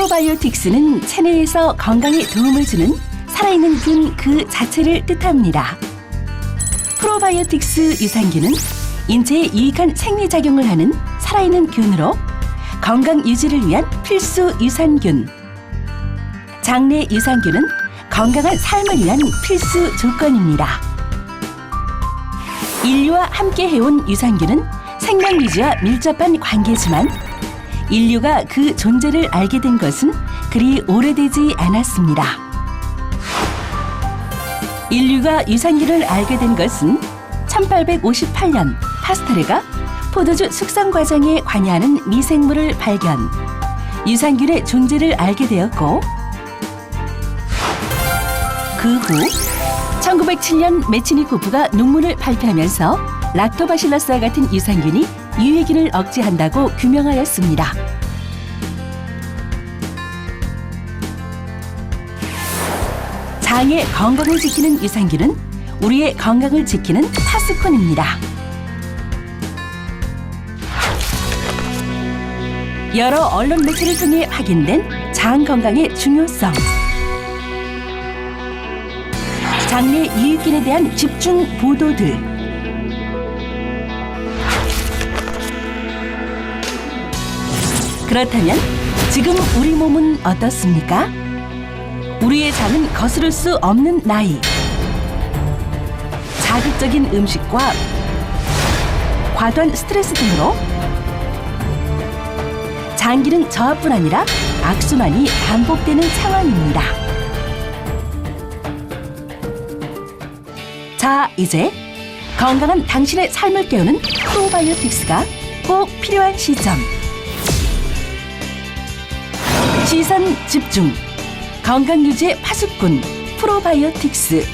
프로바이오틱스는 체내에서 건강에 도움을 주는 살아있는 균 그 자체를 뜻합니다. 프로바이오틱스 유산균은 인체에 유익한 생리작용을 하는 살아있는 균으로 건강 유지를 위한 필수 유산균. 장내 유산균은 건강한 삶을 위한 필수 조건입니다. 인류와 함께 해온 유산균은 생명 유지와 밀접한 관계지만 인류가 그 존재를 알게 된 것은 그리 오래되지 않았습니다. 인류가 유산균을 알게 된 것은 1858년 파스테르가 포도주 숙성 과정에 관여하는 미생물을 발견, 유산균의 존재를 알게 되었고 그 후 1907년 메치니코프가 논문을 발표하면서 락토바실러스와 같은 유산균이 유해균을 억제한다고 규명하였습니다. 장의 건강을 지키는 유산균은 우리의 건강을 지키는 파스콘입니다. 여러 언론 매체를 통해 확인된 장 건강의 중요성. 장내 유익균에 대한 집중 보도들. 그렇다면 지금 우리 몸은 어떻습니까? 우리의 장은 거스를 수 없는 나이. 자극적인 음식과 과도한 스트레스 등으로 장기는 저하뿐 아니라 악순환이 반복되는 상황입니다. 자, 이제 건강한 당신의 삶을 깨우는 프로바이오틱스가 꼭 필요한 시점. 시선 집중. 건강 유지의 파수꾼 프로바이오틱스.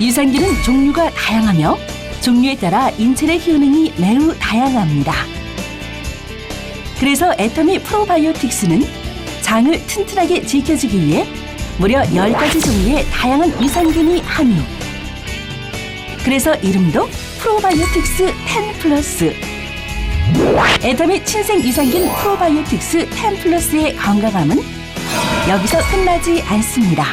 유산균은 종류가 다양하며 종류에 따라 인체의 효능이 매우 다양합니다. 그래서 애터미 프로바이오틱스는 장을 튼튼하게 지켜주기 위해 무려 10가지 종류의 다양한 유산균이 함유. 그래서 이름도 프로바이오틱스 10 플러스. 애터미 친생 유산균 프로바이오틱스 10 플러스의 건강함은 여기서 끝나지 않습니다.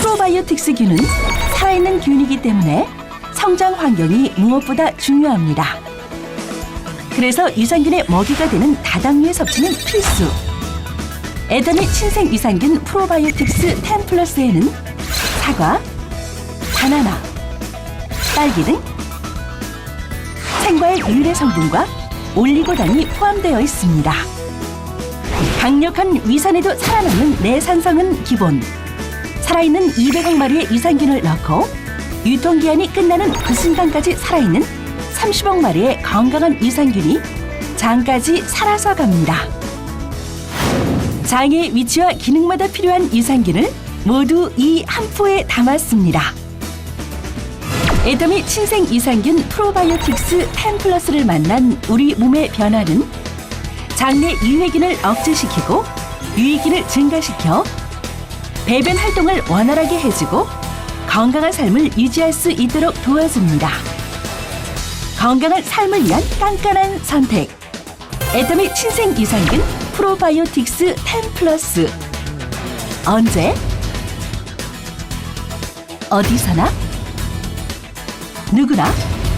프로바이오틱스 균은 살아있는 균이기 때문에 성장 환경이 무엇보다 중요합니다. 그래서 유산균의 먹이가 되는 다당류의 섭취는 필수. 에더미 친생 유산균 프로바이오틱스 10 플러스에는 사과, 바나나, 딸기 등 생과일 유래 성분과 올리고당이 포함되어 있습니다. 강력한 위산에도 살아남는 내산성은 기본. 살아있는 200억 마리의 유산균을 넣고 유통기한이 끝나는 그 순간까지 살아있는 30억 마리의 건강한 유산균이 장까지 살아서 갑니다. 장의 위치와 기능마다 필요한 유산균을 모두 이 한 포에 담았습니다. 에더미 친생 유산균 프로바이오틱스 10 플러스를 만난 우리 몸의 변화는 장내 유해균을 억제시키고 유익균을 증가시켜 배변 활동을 원활하게 해주고 건강한 삶을 유지할 수 있도록 도와줍니다. 건강한 삶을 위한 깐깐한 선택. 에터미 친생 유산균 프로바이오틱스 10 플러스. 언제? 어디서나? 누구나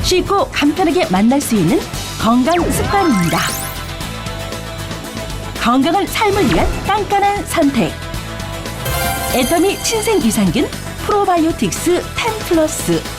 쉽고 간편하게 만날 수 있는 건강 습관입니다. 건강한 삶을 위한 깐깐한 선택. 에터미 친생 유산균 프로바이오틱스 10 플러스.